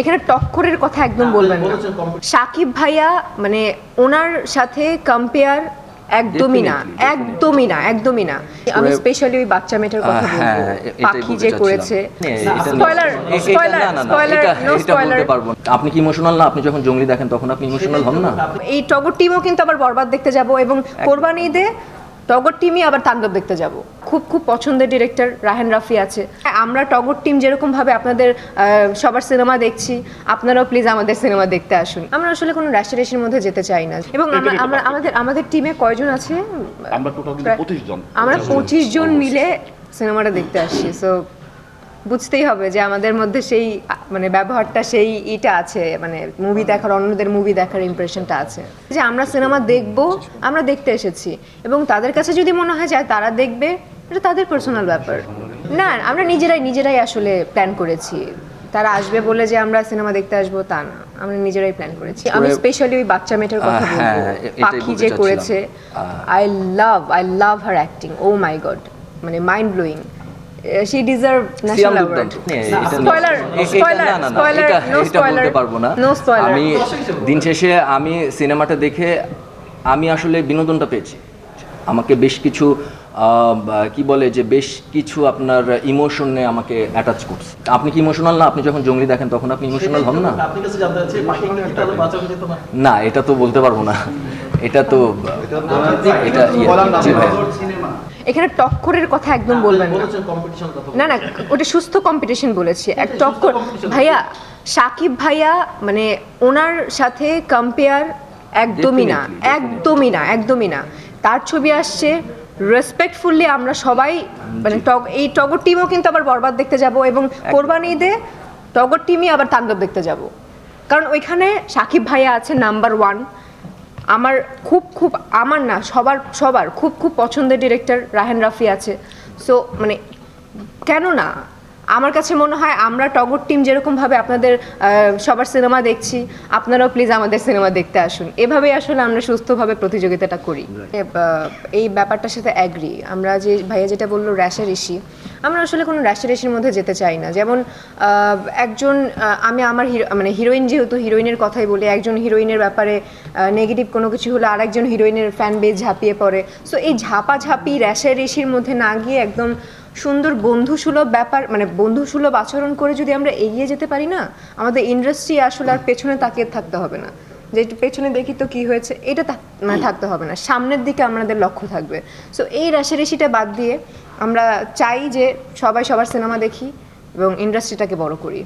এখানে টক্করের কথা একদম বলবেন না। সাকিব ভাইয়া মানে ওনার সাথে কম্পেয়ার একদমই না একদমই না একদমই না। আমি স্পেশালি ওই বাচ্চা মেয়েটার কথা হ্যাঁ, বলব। পাখি যে করেছে। Spoiler spoiler spoiler no spoiler. আপনি কি ইমোশনাল না? আপনি যখন জঙ্গলি দেখেন তখন আপনি ইমোশনাল হন না? এই টগর টিমও কিন্তু আবার বরবাদ দেখতে যাব এবং কোরবানি ঈদে টগর টিমই আবার তাণ্ডব দেখতে যাব। খুব খুব পছন্দের ডিরেক্টর রাহেন রাফি আছে। আমরা টগর টিম যেরকম ভাবে আপনাদের সবার সিনেমা দেখছি আপনারাও প্লিজ আমাদের সিনেমা দেখতে আসুন। আমরা আসলে কোনো র্যাশারেশির মধ্যে যেতে চাই না। এবং আমরা আমাদের আমাদের টিমে কয়জন আছে? আমরা জন। আমরা পঁচিশ জন মিলে সিনেমাটা দেখতে আসছি। সো বুঝতেই হবে যে আমাদের মধ্যে সেই মানে ব্যবহারটা সেই ইটা আছে। মানে মুভি দেখার অন্যদের মুভি দেখার ইমপ্রেশনটা আছে। যে আমরা সিনেমা দেখব আমরা দেখতে এসেছি। এবং তাদের কাছে যদি মনে হয় যে তারা দেখবে এটা তাদের পার্সোনাল ব্যাপার। না আমরা নিজেরাই নিজেরাই আসলে প্ল্যান করেছি। তারা আসবে বলে যে আমরা সিনেমা দেখতে আসব তা না। আমরা নিজেরাই প্ল্যান করেছি। আমি স্পেশালি ওই বাচ্চা মেয়েটার কথা বলব। হ্যাঁ, এটাই পাখি যে করেছে I love I love her acting oh my god মানে mind blowing she deserve national award এ- এটা- spoiler, না, না, না, বলতে পারব না। no spoiler. আমি দিন শেষে আমি সিনেমাটা দেখে আমি আসলে বিনোদনটা পেয়েছি। আমাকে বেশ কিছু কি বলে যে বেশ কিছু আপনার ইমোশনে আমাকে অ্যাটাচ করছে। আপনি কি ইমোশনাল না? আপনি যখন জঙ্গলি দেখেন তখন আপনি ইমোশনাল হন না? না এটা তো বলতে পারব না। এটা তো এটা ইয়ে, জি ভাই। এখানে টক্করের কথা একদম বলবেন না। বলেছেন কম্পিটিশন কথা না না ওটা সুস্থ কম্পিটিশন বলেছি। এক টক্কর ভাইয়া সাকিব ভাইয়া মানে ওনার সাথে কম্পেয়ার একদমই না একদমই না একদমই না। তার ছবি আসছে রেসপেক্টফুলি আমরা সবাই মানে টগ- এই টগর টিমও কিন্তু আবার বরবাদ দেখতে যাব এবং কোরবানি ঈদে টগর টিমই আবার তাণ্ডব দেখতে যাব। কারণ ওইখানে সাকিব ভাইয়া আছে নাম্বার ওয়ান আমার খুব খুব আমার না সবার সবার খুব খুব পছন্দের ডিরেক্টর রাহেন রাফি আছে। সো মানে কেন না আমার কাছে মনে হয় আমরা টগর টিম যেরকমভাবে আপনাদের সবার সিনেমা দেখছি আপনারাও প্লিজ আমাদের সিনেমা দেখতে আসুন। এভাবেই আসলে আমরা সুস্থভাবে প্রতিযোগিতাটা করি। এই ব্যাপারটার সাথে অ্যাগ্রি আমরা যে ভাইয়া যেটা বলল র্যাশারেশি আমরা আসলে কোনো র্যাশারেশির মধ্যে যেতে চাই না। যেমন একজন আমি আমার হিরো মানে হিরোইন যেহেতু হিরোইনের কথাই বলি একজন হিরোইনের ব্যাপারে নেগেটিভ কোনো কিছু হলে আরেকজন হিরোইনের ফ্যান বেজ ঝাঁপিয়ে পড়ে। সো এই ঝাপাঝাপি র্যাশারেশির মধ্যে না গিয়ে একদম সুন্দর বন্ধুসুলভ ব্যাপার মানে বন্ধুসুলভ আচরণ করে যদি আমরা এগিয়ে যেতে পারি না, আমাদের ইন্ডাস্ট্রি আসলে আর পেছনে তাকিয়ে থাকতে হবে না। যে পেছনে দেখি তো কি হয়েছে, এটা মানে থাকতে হবে না। সামনের দিকে আমাদের লক্ষ্য থাকবে। সো এই রেশারেশিটা বাদ দিয়ে আমরা চাই যে সবাই সবার সিনেমা দেখি এবং ইন্ডাস্ট্রিটাকে বড় করি।